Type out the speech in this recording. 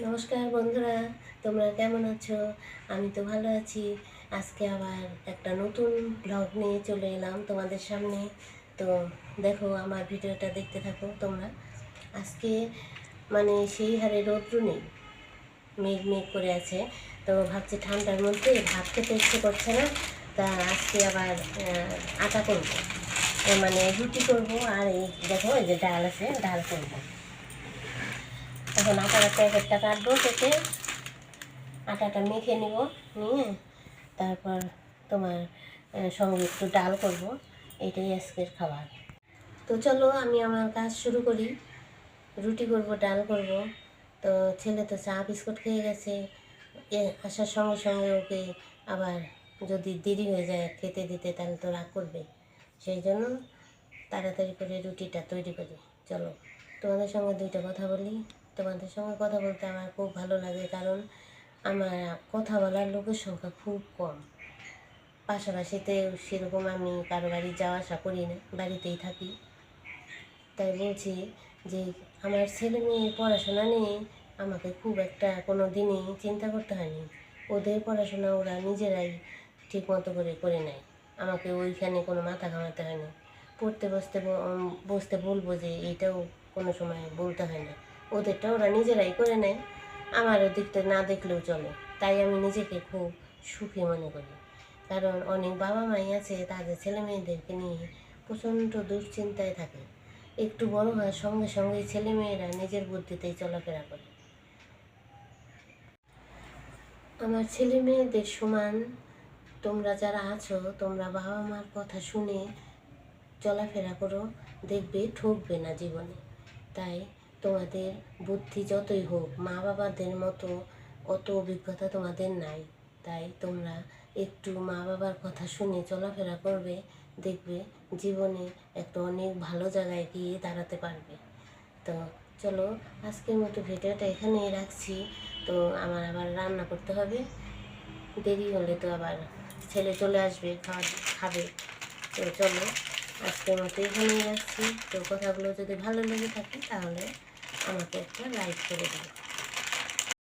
নমস্কার বন্ধুরা, তোমরা কেমন আছো? আমি তো ভালো আছি। আজকে আবার একটা নতুন ব্লগ নিয়ে চলে এলাম তোমাদের সামনে। তো দেখো, আমার ভিডিওটা দেখতে থাকো তোমরা। আজকে মানে সেই হারে রৌদ্র নেই, মেঘ মেঘ করে আছে। তো ভাবছি ঠান্ডার মধ্যে ভাত খেতে ইচ্ছে করছে না, তা আজকে আবার আটা করব। মানে রুটি করব আর এই দেখো, এই যে ডাল আছে, ডাল করব। এখন আটার প্যাকেটটা কাটবো কেটে আটাটা মেখে নিব, নিয়ে তারপর তোমার সঙ্গে একটু ডাল করব। এটাই আজকের খাবার। তো চলো আমি আমার কাজ শুরু করি। রুটি করব, ডাল করব। তো ছেলে তো চা, বিস্কুট খেয়ে গেছে। এ, আসার সঙ্গে সঙ্গে ওকে আবার যদি দেরি হয়ে যায় খেতে দিতে, তাহলে তো রাগ করবে। সেই জন্য তাড়াতাড়ি করে রুটিটা তৈরি করি। চলো তোমাদের সঙ্গে দুইটা কথা বলি। তোমাদের সঙ্গে কথা বলতে আমার খুব ভালো লাগে, কারণ আমার কথা বলার লোকের সংখ্যা খুব কম। পাশাপাশিতে সেরকম আমি কারও বাড়ি যাওয়া আসা করি না, বাড়িতেই থাকি। তাই বলছি যে আমার ছেলে মেয়ে পড়াশোনা নিয়ে আমাকে খুব একটা কোনো দিনই চিন্তা করতে হয়নি। ওদের পড়াশোনা ওরা নিজেরাই ঠিক মতো করে করে নেয়। আমাকে ওইখানে কোনো মাথা ঘামাতে হয় না পড়তে বসতে বসতে বলব যে এইটাও কোনো সময় বলতে হয় না। ওদেরটা ওরা নিজেরাই করে নেয়। আমার ওদিকটা না দেখলেও চলে। তাই আমি নিজেকে খুব সুখী মনে করি। কারণ অনেক বাবা মাই আছে, তাদের ছেলে মেয়েদেরকে নিয়ে প্রচণ্ড দুশ্চিন্তায় থাকে। একটু বড় হওয়ার সঙ্গে সঙ্গে ছেলে মেয়েরা নিজের বুদ্ধিতেই চলাফেরা করে। আমার ছেলে মেয়েদের সমান তোমরা যারা আছো, তোমরা বাবা মার কথা শুনে চলাফেরা করো, দেখবে, ঠকবে না জীবনে। তাই তোমাদের বুদ্ধি যতই হোক মা বাবাদের মতো অত অভিজ্ঞতা তোমাদের নাই। তাই তোমরা একটু মা বাবার কথা শুনে চলাফেরা করবে, দেখবে জীবনে একটা অনেক ভালো জায়গায় গিয়ে দাঁড়াতে পারবে। তো চলো, আজকের মতো ভিডিওটা এখানেই রাখছি। তো আমার আবার রান্না করতে হবে। দেরি হলে তো আবার ছেলে চলে আসবে খাবে। তো চলো, আজকের মতো এখানেই রাখছি। তো কথাগুলো যদি ভালো লেগে থাকে তাহলে আমাকে একটা লাইক করে দিও